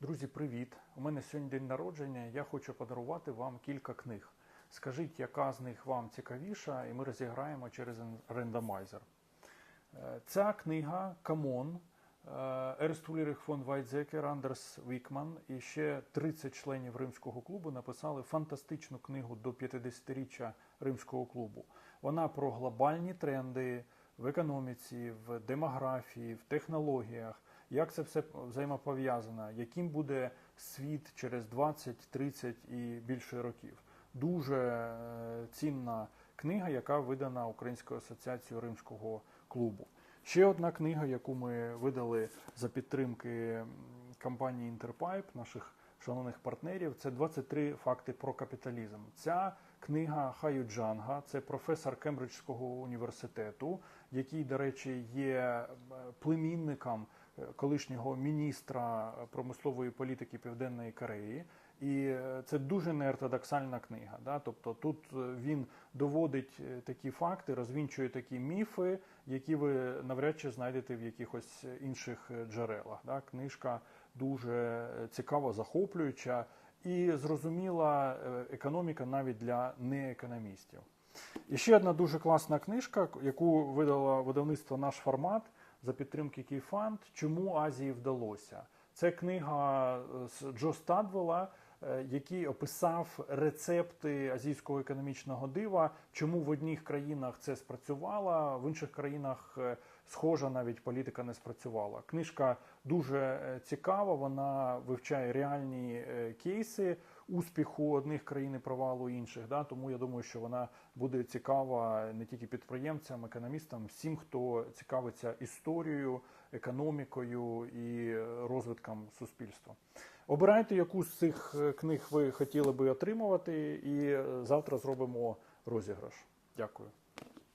Друзі, привіт! У мене сьогодні день народження. Я хочу подарувати вам кілька книг. Скажіть, яка з них вам цікавіша, і ми розіграємо через рендомайзер. Е, Ця книга Камон Ерст Улірих фон Вайтзекер, Андерс Вікман і ще 30 членів римського клубу написали фантастичну книгу до 50-річчя римського клубу. Вона про глобальні тренди в економіці, в демографії, в технологіях, як це все взаємопов'язано, яким буде світ через 20, 30 і більше років. Дуже е, цінна книга, яка видана Українською асоціацією римського клубу. Ще одна книга, яку ми видали за підтримки компанії Інтерпайп, наших шановних партнерів, це 23 факти про капіталізм. Ця книга Хаю Джанга, це професор Кембриджського університету, який, до речі, є е, племінником е, колишнього міністра промислової політики Південної Кореї. І е, це дуже неортодоксальна книга. Да? Тобто тут він доводить такі факти, розвінчує такі міфи, які ви навряд чи знайдете в якихось інших джерелах. Да? Книжка дуже цікава, захоплююча і зрозуміла е, економіка навіть для неекономістів. І ще одна дуже класна книжка, яку видало видавництво наш формат за підтримки Київфанд. Чому Азії вдалося? Це книга е, з Джо Стадвела, який описав рецепти азійського економічного дива, чому в одних країнах це спрацювало, в інших країнах е, схожа навіть політика не спрацювала. Книжка дуже е, цікава, вона вивчає реальні е, кейси успіху одних країн і провалу інших. Да? Тому я думаю, що вона буде цікава не тільки підприємцям, економістам, всім, хто цікавиться історією, економікою і розвитком суспільства. Обирайте, яку з цих е, книг ви хотіли би отримувати, і е, завтра зробимо розіграш. Дякую.